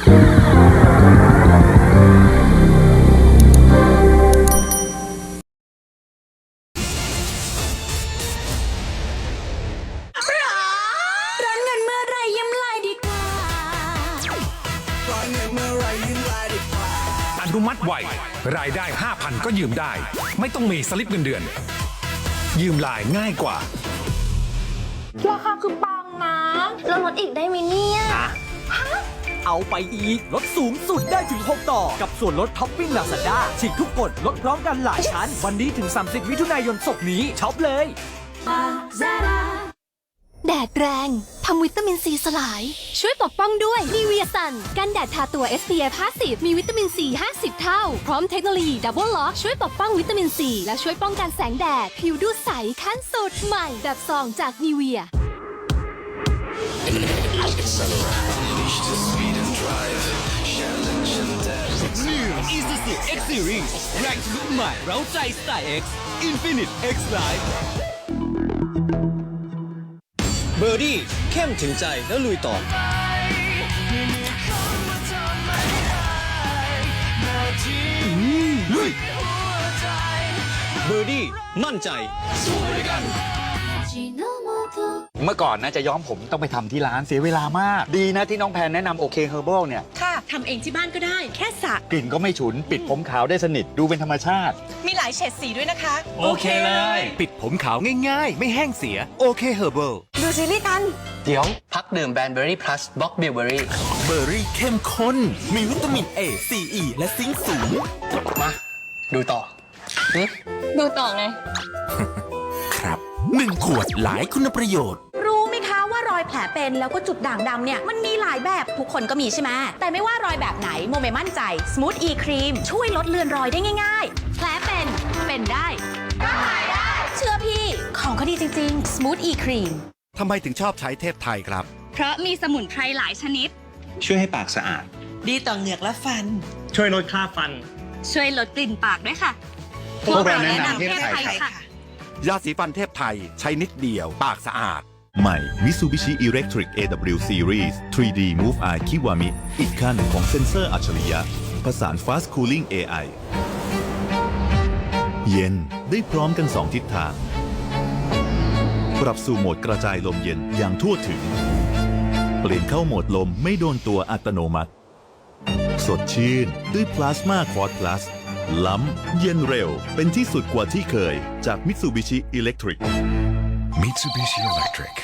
ร้อนเงินเมื่อไรยิ้มไหลดีกว่า อนุมัติไวรายได้ 5,000 ก็ยืมได้ ไม่ต้องมีสลิปเงินเดือน ยืมลายง่ายกว่า ราคาคือปังนะแล้วลดอีกได้ไหมเนี่ย เอาไปอีก ลดสูงสุดได้ถึง 6 ต่อ กับส่วนลดท็อปปิ้งลาซาด้าฉีกทุกกฎลดพร้อมกันหลายชั้น วันนี้ถึง 30มิถุนายนศกนี้ช็อปเลย แดดแรง ทำวิตามินซีสลาย ช่วยปกป้องด้วยนีเวียซันกันแดดทาตัว SPF 50 มีวิตามินซี 50 เท่า พร้อมเทคโนโลยีดับเบิลล็อกช่วยปกป้องวิตามินซี และช่วยป้องกันแสงแดด ผิวดูใสขั้นสุดใหม่ แบบซองจากนีเวีย New Isuzu X Series แรงทะลุใหม่เร้าใจสไตล์ X Infinite X Life เบอร์ดี้เข้มถึงใจแล้วลุยต่อ ลุย เบอร์ดี้มั่นใจ เมื่อก่อนนะจะย้อมผมต้องไปทำที่ร้านเสียเวลามาก ดีนะที่น้องแพนแนะนำโอเคเฮอร์บเนี่ย ค่ะทำเองที่บ้านก็ได้ แค่สระกลิ่นก็ไม่ฉุน ปิดผมขาวได้สนิทดูเป็นธรรมชาติ มีหลายเฉดสีด้วยนะคะ โอเคเลย ปิดผมขาวง่ายๆ ไม่แห้งเสียโอเคเฮอร์เบิลดูซีรีส์กัน เดี๋ยว พักดื่มแบนเบอรี่พลัสบล็อกบิลเบอรี่เบอร์รี่เข้มข้น มีวิตามิน A C E และซิงค์สูง มา ดูต่อหึดูต่อไง ครับหนึ่งขวดหลายคุณประโยชน์ รู้ไหมคะว่ารอยแผลเป็นแล้วก็จุดด่างดำเนี่ย มันมีหลายแบบทุกคนก็มีใช่ไหมแต่ไม่ว่ารอยแบบไหนโมเมมั่นใจ Smooth E Cream ช่วยลดเลือนรอยได้ง่าย ๆ แผลเป็นเป็นได้ก็หายได้เชื่อพี่ของเขาดีจริงๆ Smooth E Cream ทำไมถึงชอบใช้เทพไทยครับ เพราะมีสมุนไพรหลายชนิด ช่วยให้ปากสะอาด ดีต่อเหงือกและฟัน ช่วยลดค่าฟัน ช่วยลดกลิ่นปากด้วยค่ะ พวกเราแนะนำเทพไทยครับค่ะ ยาสีฟันเทพไทยใช้นิดเดียว ปากสะอาด ใหม่ Mitsubishi Electric AW Series 3D Move Eye Kiwami อีกขั้นของเซ็นเซอร์อัจฉริยะผสาน Fast Cooling AI เย็นได้พร้อมกัน 2 ทิศทาง ปรับสู่โหมดกระจายลมเย็นอย่างทั่วถึง เปลี่ยนเข้าโหมดลมไม่โดนตัวอัตโนมัติ สดชื่นด้วยพลาสมาคอร์ดพลัส ล้ำ เย็นเร็ว เป็นที่สุดกว่าที่เคยจาก Mitsubishi Electric Mitsubishi Electric